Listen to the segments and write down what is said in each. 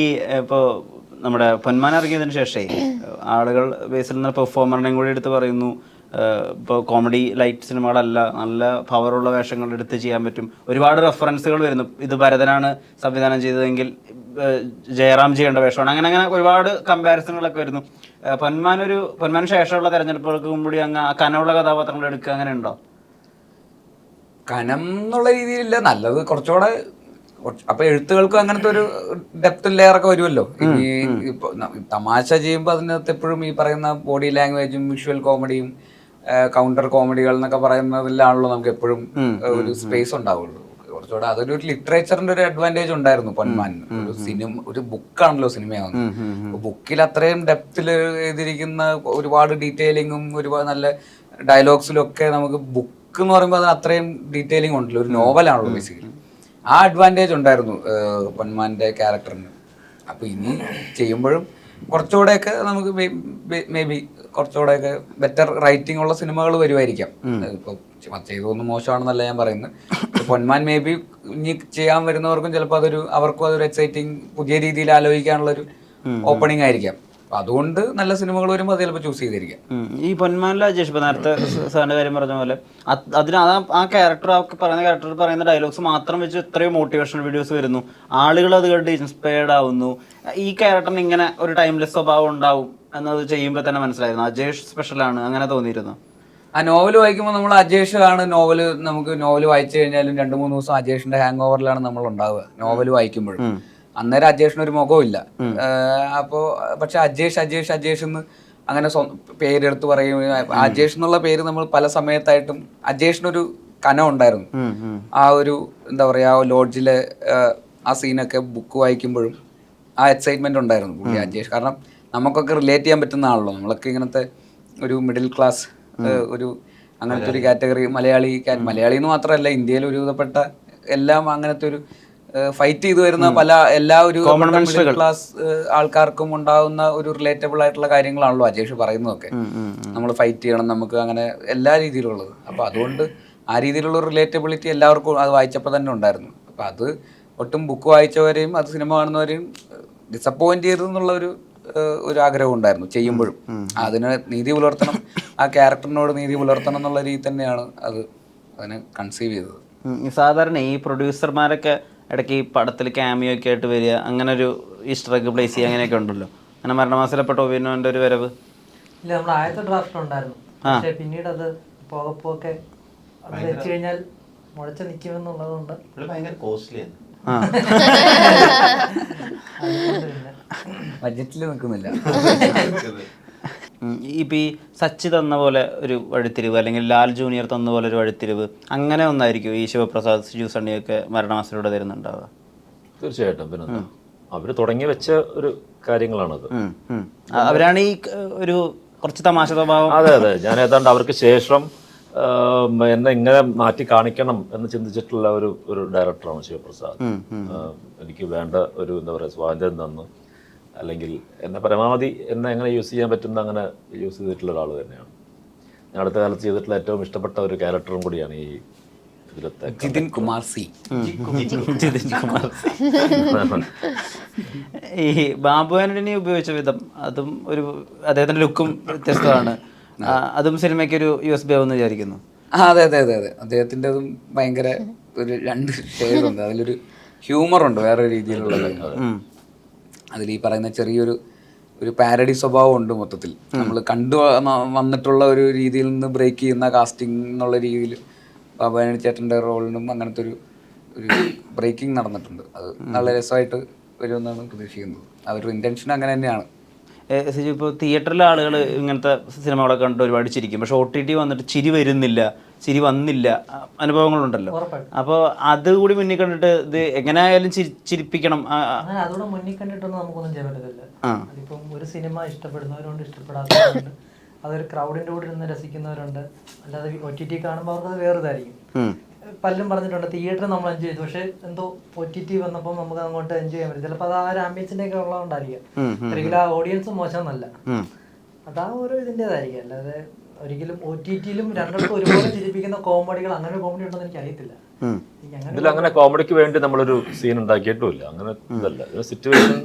ഈ ഇപ്പോൾ നമ്മുടെ പൊന്മാൻ ഇറങ്ങിയതിന് ശേഷമേ ആളുകൾ ബേസിൽ നിന്ന് പെർഫോമറിനെയും കൂടി എടുത്ത് പറയുന്നു ഇപ്പോൾ കോമഡി ലൈറ്റ് സിനിമകളല്ല നല്ല പവറുള്ള വേഷങ്ങൾ എടുത്ത് ചെയ്യാൻ പറ്റും. ഒരുപാട് റെഫറൻസുകൾ വരുന്നു. ഇത് ഭരതനാണ് സംവിധാനം ചെയ്തതെങ്കിൽ ജയറാം ചെയ്യേണ്ട വേഷമാണ്. അങ്ങനെ അങ്ങനെ ഒരുപാട് കമ്പാരിസണുകളൊക്കെ വരുന്നു. പൊന്മാൻ ഒരു പൊന്മാൻ ശേഷമുള്ള തെരഞ്ഞെടുപ്പുകൾക്ക് മുമ്പടി അങ്ങ് കനമുള്ള കഥാപാത്രങ്ങൾ എടുക്കുക അങ്ങനെ ഉണ്ടോ? കനം എന്നുള്ള രീതിയിലില്ല. നല്ലത് കുറച്ചുകൂടെ കുറച്ച് അപ്പൊ എഴുത്തുകൾക്കും അങ്ങനത്തെ ഒരു ഡെപ്ത് ലെയറൊക്കെ വരുമല്ലോ. ഈ തമാശ ചെയ്യുമ്പോൾ അതിനകത്ത് എപ്പോഴും ഈ പറയുന്ന ബോഡി ലാംഗ്വേജും വിഷ്വൽ കോമഡിയും കൗണ്ടർ കോമഡികൾ എന്നൊക്കെ പറയുന്നതിലാണല്ലോ നമുക്ക് എപ്പോഴും ഒരു സ്പേസ് ഉണ്ടാവുള്ളൂ. കുറച്ചുകൂടെ അതൊരു ലിറ്ററേച്ചറിന്റെ ഒരു അഡ്വാന്റേജ് ഉണ്ടായിരുന്നു പൊന്മാൻ. ഒരു സിനിമ ഒരു ബുക്കാണല്ലോ സിനിമയാവുന്നത് ബുക്കിൽ അത്രയും ഡെപ്തിൽ എഴുതിയിരിക്കുന്ന ഒരുപാട് ഡീറ്റെയിലിങ്ങും ഒരുപാട് നല്ല ഡയലോഗ്സിലും ഒക്കെ നമുക്ക് ബുക്ക് എന്ന് പറയുമ്പോൾ അത് അത്രയും ഡീറ്റെയിലിംഗ് ഉണ്ടല്ലോ. ഒരു നോവലാണല്ലോ ബേസിക്കലി ആ അഡ്വാന്റേജ് ഉണ്ടായിരുന്നു പൊന്മാന്റെ ക്യാരക്ടറിന് അപ്പോൾ ഇനി ചെയ്യുമ്പോഴും കുറച്ചുകൂടെയൊക്കെ നമുക്ക് മേ ബി കുറച്ചുകൂടെയൊക്കെ ബെറ്റർ റൈറ്റിംഗ് ഉള്ള സിനിമകൾ വരുമായിരിക്കാം ഇപ്പോൾ ചെയ്തൊന്നും മോശമാണെന്നല്ല ഞാൻ പറയുന്നത്. പൊന്മാൻ മേ ബി ഇനി ചെയ്യാൻ വരുന്നവർക്കും ചിലപ്പോൾ അതൊരു അവർക്കും അതൊരു എക്സൈറ്റിംഗ് പുതിയ രീതിയിൽ ആലോചിക്കാനുള്ളൊരു ഓപ്പണിംഗ് ആയിരിക്കാം. അപ്പൊ അതുകൊണ്ട് നല്ല സിനിമകൾ വരുമ്പോൾ അത് ചിലപ്പോൾ ചൂസ് ചെയ്തിരിക്കാം. ഈ പൊന്മാനിലെ അജേഷ് ഇപ്പൊ നേരത്തെ സാറിന്റെ കാര്യം പറഞ്ഞ പോലെ അത് അതിന് ആ ആ ക്യാരക്ടർ ആ പറയുന്ന ക്യാരക്ടർ പറയുന്ന ഡയലോഗ്സ് മാത്രം വെച്ച് ഇത്രയും മോട്ടിവേഷണൽ വീഡിയോസ് വരുന്നു. ആളുകൾ അത് കണ്ട് ഇൻസ്പയർഡ് ആവുന്നു. ഈ ക്യാരക്ടറിന് ഇങ്ങനെ ഒരു ടൈംലെസ് സ്വഭാവം ഉണ്ടാവും എന്നത് ചെയ്യുമ്പോൾ തന്നെ മനസ്സിലായിരുന്നു. അജേഷ് സ്പെഷ്യലാണ് അങ്ങനെ തോന്നിയിരുന്നു? ആ നോവൽ വായിക്കുമ്പോൾ നമ്മൾ അജേഷ് ആണ് നോവൽ നമുക്ക് നോവൽ വായിച്ചു കഴിഞ്ഞാലും രണ്ട് മൂന്ന് ദിവസം അജേഷിന്റെ ഹാങ് ഓവറിലാണ് നമ്മൾ ഉണ്ടാവുക നോവൽ വായിക്കുമ്പോഴും. അന്നേരം അജേഷിന് ഒരു മുഖവും ഇല്ല അപ്പോ പക്ഷെ അജേഷ് അജേഷ് അജേഷ് എന്ന് അങ്ങനെ പേരെടുത്ത് പറയും. അജേഷ് എന്നുള്ള പേര് നമ്മൾ പല സമയത്തായിട്ടും അജേഷിനൊരു കനം ഉണ്ടായിരുന്നു. ആ ഒരു എന്താ പറയാ ലോഡ്ജിലെ ആ സീനൊക്കെ ബുക്ക് വായിക്കുമ്പോഴും ആ എക്സൈറ്റ്മെന്റ് ഉണ്ടായിരുന്നു പുള്ളി അജേഷ്. കാരണം നമുക്കൊക്കെ റിലേറ്റ് ചെയ്യാൻ പറ്റുന്ന ആണല്ലോ നമ്മളൊക്കെ ഇങ്ങനത്തെ ഒരു മിഡിൽ ക്ലാസ് ഒരു അങ്ങനത്തെ ഒരു കാറ്റഗറി മലയാളി മലയാളി എന്ന് മാത്രമല്ല ഇന്ത്യയിൽ ഒരുവിധപ്പെട്ട എല്ലാം അങ്ങനത്തെ ഒരു ഫൈറ്റ് ചെയ്തു വരുന്ന പല എല്ലാ ഒരു ക്ലാസ് ആൾക്കാർക്കും ഉണ്ടാകുന്ന ഒരു റിലേറ്റബിൾ ആയിട്ടുള്ള കാര്യങ്ങളാണല്ലോ അജേഷ് പറയുന്നതൊക്കെ. നമ്മൾ ഫൈറ്റ് ചെയ്യണം നമുക്ക് അങ്ങനെ എല്ലാ രീതിയിലുള്ളത്. അപ്പൊ അതുകൊണ്ട് ആ രീതിയിലുള്ള റിലേറ്റബിലിറ്റി എല്ലാവർക്കും അത് വായിച്ചപ്പോൾ തന്നെ ഉണ്ടായിരുന്നു. അപ്പൊ അത് ഒട്ടും ബുക്ക് വായിച്ചവരെയും അത് സിനിമ കാണുന്നവരെയും ഡിസപ്പോയിന്റ് ചെയ്തു എന്നുള്ള ഒരു ഒരു ആഗ്രഹം ഉണ്ടായിരുന്നു ചെയ്യുമ്പോഴും. അതിന് നീതി പുലർത്തണം ആ ക്യാരക്ടറിനോട് നീതി പുലർത്തണം എന്നുള്ള രീതി തന്നെയാണ് അത് അതിനെ കൺസീവ് ചെയ്തത്. സാധാരണ ഈ പ്രൊഡ്യൂസർമാരൊക്കെ ഇടയ്ക്ക് ഈ പടത്തിൽ ക്യാമിയോ ഒക്കെ ആയിട്ട് വരിക അങ്ങനെ ഒരു ഈസ്റ്റർ എഗ് പ്ലേസ് ചെയ്യുക അങ്ങനെയൊക്കെ ഉണ്ടല്ലോ. അങ്ങനെ മരണമാസത്തിലപ്പെട്ട ടോവിനോന്റെ ഒരു വരവ്? ഇല്ല നമ്മൾ ആദ്യത്തെ ഡ്രാഫ്റ്റ് ഉണ്ടായിരുന്നു. പക്ഷേ പിന്നീട് അത് പോകെ അത് വെച്ച് കഴിഞ്ഞാൽ മുളച്ച് നിൽക്കുമെന്നുള്ളതുകൊണ്ട് ഭയങ്കര കോസ്റ്റ്ലിയാണ് പിന്നെ. നിൽക്കുന്നില്ല. ഇപ്പൊ ഈ സച്ചി തന്ന പോലെ ഒരു വഴിത്തിരിവ് അല്ലെങ്കിൽ ലാൽ ജൂനിയർ തന്ന പോലെ ഒരു വഴിത്തിരിവ് അങ്ങനെ ഒന്നായിരിക്കും ഈ ശിവപ്രസാദ് സിജു സണ്ണിയൊക്കെ മരണമാസത്തിലൂടെ തരുന്നുണ്ടാവുക? തീർച്ചയായിട്ടും. പിന്നെ അവർ തുടങ്ങി വെച്ച ഒരു കാര്യങ്ങളാണത്. അവരാണ് ഈ ഒരു കുറച്ച് തമാശ സ്വഭാവം. അതെ അതെ. ഞാൻ ഏതാണ്ട് അവർക്ക് ശേഷം എന്നെ ഇങ്ങനെ മാറ്റി കാണിക്കണം എന്ന് ചിന്തിച്ചിട്ടുള്ള ഒരു ഒരു ഡയറക്ടറാണ് ശിവപ്രസാദ്. എനിക്ക് വേണ്ട ഒരു എന്താ പറയുക സ്വാതന്ത്ര്യം തന്നു. അല്ലെങ്കിൽ എന്നെ പരമാവധി എന്നെ എങ്ങനെ യൂസ് ചെയ്യാൻ പറ്റുന്ന അങ്ങനെ യൂസ് ചെയ്തിട്ടുള്ള ഒരാൾ തന്നെയാണ്. ഞാൻ അടുത്ത കാലത്ത് ചെയ്തിട്ടുള്ള ഏറ്റവും ഇഷ്ടപ്പെട്ട ഒരു ക്യാരക്ടറും കൂടിയാണ് ഈ ഇതിലത്തെ ജിതിൻ കുമാർ സി. ജിതിൻ കുമാർ ഈ ബാബു ആന്റണി ഉപയോഗിച്ച വിധം അതും ഒരു അദ്ദേഹത്തിന്റെ ലുക്കും വ്യത്യസ്തമാണ്. അതും സിനിമയ്ക്ക് ഒരു യു എസ് ബി ആവുമെന്ന് വിചാരിക്കുന്നു. ആ അതെ അതെ അതെ അദ്ദേഹത്തിന്റെ അദ്ദേഹത്തിന്റെ ഭയങ്കര ഒരു രണ്ട് ഷെയ്ഡ് ഉണ്ട്. അതിലൊരു ഹ്യൂമർ ഉണ്ട് വേറെ രീതിയിലുള്ള അതിൽ ഈ പറയുന്ന ചെറിയൊരു ഒരു പാരഡി സ്വഭാവം ഉണ്ട് മൊത്തത്തിൽ. നമ്മൾ കണ്ടു വന്നിട്ടുള്ള ഒരു രീതിയിൽ നിന്ന് ബ്രേക്ക് ചെയ്യുന്ന കാസ്റ്റിംഗ് എന്നുള്ള രീതിയിൽ ബാബാനി ചേട്ടന്റെ റോളിനും അങ്ങനത്തെ ഒരു ഒരു ബ്രേക്കിംഗ് നടന്നിട്ടുണ്ട്. അത് നല്ല രസമായിട്ട് വരുമെന്നാണ് പ്രതീക്ഷിക്കുന്നത്. അവരുടെ ഇന്റൻഷൻ അങ്ങനെ തന്നെയാണ്. ഇപ്പോൾ തിയേറ്ററിലെ ആളുകൾ ഇങ്ങനത്തെ സിനിമകളൊക്കെ കണ്ട് ഒരുപാട് ചിരിക്കും. പക്ഷെ ഒ ടി ടി വന്നിട്ട് ചിരി വരുന്നില്ല ചിരി വന്നില്ല അനുഭവങ്ങളുണ്ടല്ലോ. അപ്പോൾ അതുകൂടി മുന്നിൽ കണ്ടിട്ട് ഇത് എങ്ങനെയായാലും ചിരി ചിരിപ്പിക്കണം. അതുകൂടെ മുന്നിൽ കണ്ടിട്ടൊന്നും നമുക്കൊന്നും ചെയ്യാൻ പറ്റത്തില്ല. അതിപ്പം ഒരു സിനിമ ഇഷ്ടപ്പെടുന്നവരുണ്ട് ഇഷ്ടപ്പെടാത്തവരുണ്ട്. അതൊരു ക്രൗഡിന്റെ കൂടെ ഇരുന്ന് രസിക്കുന്നവരുണ്ട്. അല്ലാതെ ഒ ടി ടി കാണുമ്പോൾ അവർക്ക് അത് വേറെതായിരിക്കും. പലരും പറഞ്ഞിട്ടുണ്ട് തിയേറ്റർ നമ്മൾ എൻജോയ് ചെയ്തു. പക്ഷെ എന്തോ ഒ ടി ടി വന്നപ്പോൾ നമുക്ക് അങ്ങോട്ട് എൻജോയ് ചെയ്യാൻ പറ്റും ചിലപ്പോൾ അത് ആ ഒരു ആംബിയൻസിന്റെ ഒക്കെ ഉള്ളതുകൊണ്ടായിരിക്കും ഒരിക്കലും ആ ഓഡിയൻസ് മോശമെന്നല്ല. അതാ ഓരോ ഇതിന്റെതായിരിക്കും അല്ലാതെ ഒരിക്കലും ഒ ടി ടിയിലും രണ്ടിടത്തും ഒരുപോലെ ചിരിപ്പിക്കുന്ന കോമഡികൾ അങ്ങനെ ഒരു കോമഡി ഉണ്ടെന്ന് എനിക്ക് അറിയത്തില്ല. അങ്ങനെ ഇതിൽ അങ്ങനെ കോമഡിക്ക് വേണ്ടി നമ്മളൊരു സീൻ ഉണ്ടാക്കിയിട്ടുമില്ല. അങ്ങനെ ഇതല്ല. ഒരു സിറ്റുവേഷൻ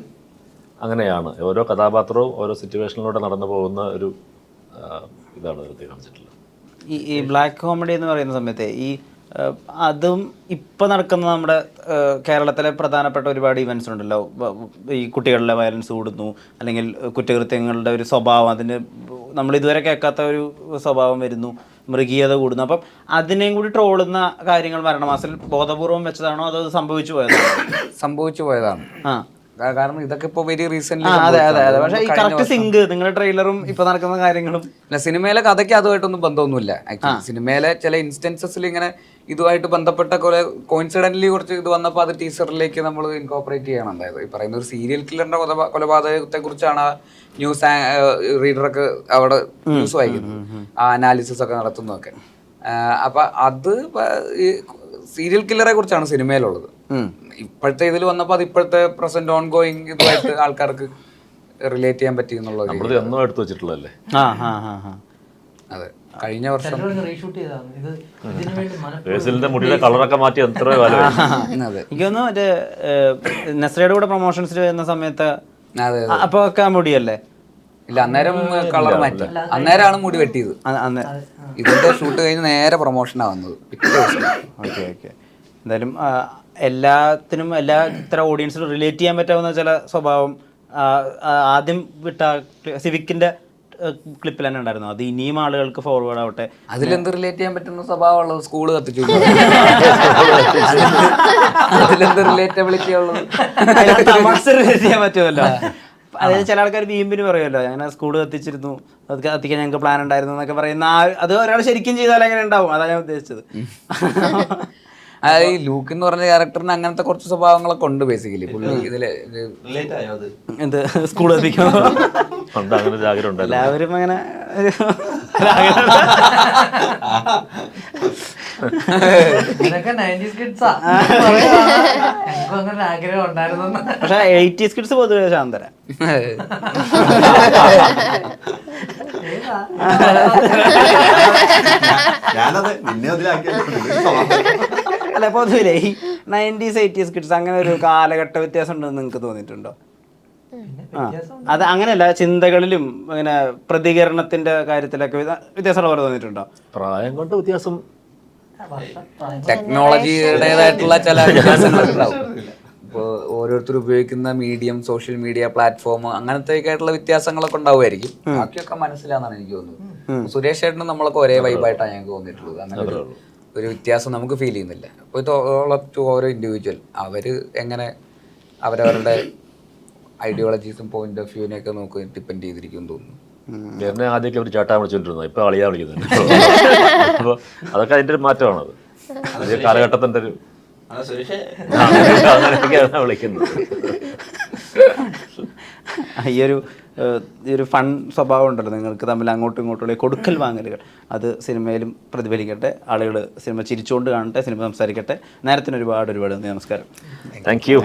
അങ്ങനെയാണ്. ഓരോ കഥാപാത്രവും ഓരോ സിറ്റുവേഷനിലൂടെ നടന്നു പോകുന്ന ഒരു ഇതാണ് കാണിച്ചിട്ടുള്ളത് ഈ ഈ ബ്ലാക്ക് കോമഡി എന്ന് പറയുന്ന സമയത്ത് ഈ അതും ഇപ്പം നടക്കുന്ന നമ്മുടെ കേരളത്തിലെ പ്രധാനപ്പെട്ട ഒരുപാട് ഇവന്റ്സ് ഉണ്ടല്ലോ. ഈ കുട്ടികളിലെ വയലൻസ് കൂടുന്നു അല്ലെങ്കിൽ കുറ്റകൃത്യങ്ങളുടെ ഒരു സ്വഭാവം അതിന് നമ്മൾ ഇതുവരെ കേൾക്കാത്ത ഒരു സ്വഭാവം വരുന്നു മൃഗീയത കൂടുന്നു. അപ്പം അതിനെയും കൂടി ട്രോളുന്ന കാര്യങ്ങൾ മരണമാസത്തിൽ ബോധപൂർവം വെച്ചതാണോ അതോ സംഭവിച്ചു പോയതാണോ? സംഭവിച്ചു പോയതാണ്. ആ. കാരണം ഇതൊക്കെ ഇപ്പൊ വെരി റീസെന്റ് അതെ അതെ അതെ. പക്ഷേ ഈ കറക്റ്റ് സിങ്ക് നിങ്ങളുടെ ട്രെയിലറും ഇപ്പൊ നടക്കുന്ന കാര്യങ്ങളും അല്ല സിനിമയിലെ കഥയ്ക്ക് അതുമായിട്ടൊന്നും ബന്ധമൊന്നുമില്ല. ആക്ച്വലി സിനിമയിലെ ചില ഇൻസ്റ്റൻസസിൽ ഇങ്ങനെ ഇതുമായിട്ട് ബന്ധപ്പെട്ട കുറെ കോയിൻസിഡന്റലി കുറച്ച് ഇത് വന്നപ്പോൾ അത് ടീച്ചറിലേക്ക് നമ്മൾ ഇൻകോപ്പറേറ്റ് ചെയ്യണം. അതായത് ഈ പറയുന്ന ഒരു സീരിയൽ കില്ലറിന്റെ കൊലപാ- കൊലപാതകത്തെ കുറിച്ചാണ് ന്യൂസ് റീഡറൊക്കെ അവിടെ ന്യൂസ് വായിക്കുന്നത്. ആ അനാലിസിസ് ഒക്കെ നടത്തുന്നതൊക്കെ. അപ്പൊ അത് സീരിയൽ കില്ലറെ കുറിച്ചാണ് സിനിമയിലുള്ളത്. ഇപ്പോഴത്തെ ഇതിൽ വന്നപ്പോൾ അത് ഇപ്പോഴത്തെ പ്രസന്റ് ഓൺ ഗോയിങ് ഇതുമായിട്ട് ആൾക്കാർക്ക് റിലേറ്റ് ചെയ്യാൻ പറ്റി എന്നുള്ളത് നമ്മൾ എന്നും എടുത്തു വെച്ചിട്ടുള്ളതല്ലേ? അതെ. കഴിഞ്ഞ വർഷം ചിലരൊക്കെ റീഷൂട്ട് ചെയ്തതാണ്. ഇത് ഇതിനു വേണ്ടി മനഃപൂർവം ബേസിലിന്റെ മുടിയുടെ കളറൊക്കെ മാറ്റി എത്ര കാലം അതെ എനിക്ക് തോന്നുന്നു മറ്റേ നസ്രയുടെ കൂടെ പ്രൊമോഷൻസിൽ വരുന്ന സമയത്ത് അപ്പൊ ഒക്കെ മുടിയല്ലേ? ഇല്ല അന്നേരം കളർ മാറ്റി. അന്നേരമാണ് മുടി വെട്ടിയത്. അന്ന് ഇതിന്റെ ഷൂട്ട് കഴിഞ്ഞ് നേരെ പ്രൊമോഷൻ വന്നത്. പിറ്റേ ദിവസം. Okay okay. എന്തായാലും എല്ലാത്തിനും എല്ലാ ഇത്ര ഓഡിയൻസിനും റിലേറ്റ് ചെയ്യാൻ പറ്റാവുന്ന ചില സ്വഭാവം ആദ്യം വിട്ട സിവിക്കിന്റെ ക്ലിപ്പിൽ തന്നെ ഉണ്ടായിരുന്നു. അത് ഇനിയും ആളുകൾക്ക് ഫോർവേഡ് ആവട്ടെ. അതിലെന്ത് റിലേറ്റ് ചെയ്യാൻ പറ്റുന്ന സ്വഭാവമുള്ളത് സ്കൂൾ കത്തിച്ചു. അതിലെന്ത് റിലേറ്റബിലിറ്റി ഉള്ളത്? റിലേറ്റ് ചെയ്യാൻ പറ്റുമല്ലോ. അതായത് ചില ആൾക്കാർ വീമ്പിന് പറയുമല്ലോ അങ്ങനെ സ്കൂൾ കത്തിച്ചിരുന്നു. അത് കത്തിക്കാൻ ഞങ്ങൾക്ക് പ്ലാൻ ഉണ്ടായിരുന്നു എന്നൊക്കെ പറയുന്ന അത് ഒരാൾ ശരിക്കും ചെയ്താൽ അങ്ങനെ ഉണ്ടാവും. അതാണ് ഞാൻ ഉദ്ദേശിച്ചത്. അതായത് ഈ ലൂക്ക് എന്ന് പറഞ്ഞ ക്യാരക്ടറിന് അങ്ങനത്തെ കുറച്ച് സ്വഭാവങ്ങളൊക്കെ ഉണ്ട് ബേസിക്കലി പുള്ളി ഇതിൽ ഇത് എന്ത്? പണ്ട് അങ്ങനെ ഒരു ആഗ്രഹം ഉണ്ടായിരുന്നു എല്ലാവരും അങ്ങനെ കിഡ്സാ ഞങ്ങൾക്കും അങ്ങനെ ആഗ്രഹം ഉണ്ടായിരുന്നു പക്ഷെ എയ്റ്റീസ് കിഡ്സ് പൊതുവെ ശാന്തര. ഞാനത് നിന്നെ അതിലാക്കി അല്ല പൊതുവിലെ ഈ നയന്റീസ് എയ്റ്റീസ് കിഡ്സ് അങ്ങനെ ഒരു കാലഘട്ട വ്യത്യാസം ഉണ്ടെന്ന് നിങ്ങൾക്ക് തോന്നിയിട്ടുണ്ടോ? ആ അത് അങ്ങനെയല്ല ചിന്തകളിലും അങ്ങനെ പ്രതികരണത്തിന്റെ കാര്യത്തിലൊക്കെ വ്യത്യാസം വ്യത്യാസമുള്ള പോലെ തോന്നിയിട്ടുണ്ടോ? പ്രായം കൊണ്ട് വ്യത്യാസം. ടെക്നോളജിയുടേതായിട്ടുള്ള ചില വ്യത്യാസങ്ങളുണ്ടാവും. ഇപ്പോൾ ഓരോരുത്തർ ഉപയോഗിക്കുന്ന മീഡിയം സോഷ്യൽ മീഡിയ പ്ലാറ്റ്ഫോം അങ്ങനത്തെ ഒക്കെ ആയിട്ടുള്ള വ്യത്യാസങ്ങളൊക്കെ ഉണ്ടാവുമായിരിക്കും. ബാക്കിയൊക്കെ മനസ്സിലാന്നാണ് എനിക്ക് തോന്നുന്നത്. സുരേഷ് ചേട്ടനും നമ്മളൊക്കെ ഒരേ വൈബായിട്ടാണ് ഞങ്ങൾക്ക് തോന്നിയിട്ടുള്ളത്. അങ്ങനെ ഒരു ഒരു വ്യത്യാസം നമുക്ക് ഫീൽ ചെയ്യുന്നില്ല. അപ്പോൾ ടു ഓരോ ഇൻഡിവിജ്വൽ അവർ എങ്ങനെ അവരവരുടെ ഐഡിയോളജീസും പോയിന്റ് ഓഫ് വ്യൂവിനെയൊക്കെ നമുക്ക് ഡിപ്പെൻഡ് ചെയ്തിരിക്കും തോന്നുന്നു. എന്നെ ആദ്യമൊക്കെ അവർ ചേട്ടാ വിളിച്ചോണ്ടിരുന്നത് ഇപ്പൊ അളിയാ വിളിക്കുന്നുണ്ട്. അപ്പൊ അതൊക്കെ അതിന്റെ ഒരു മാറ്റമാണ് അത്. കാലഘട്ടത്തിന്റെ ഒരു വിളിക്കുന്നത്. ഈ ഒരു ഈ ഒരു ഫൺ സ്വഭാവം ഉണ്ടല്ലോ. നിങ്ങൾക്ക് തമ്മിൽ അങ്ങോട്ടും ഇങ്ങോട്ടുള്ള കൊടുക്കൽ വാങ്ങലുകൾ. അത് സിനിമയിലും പ്രതിഫലിക്കട്ടെ ആളുകൾ സിനിമ ചിരിച്ചുകൊണ്ട് കാണട്ടെ സിനിമ സംസാരിക്കട്ടെ. നേരത്തിന് ഒരുപാട് ഒരുപാട് നന്ദി നമസ്കാരം. Thank you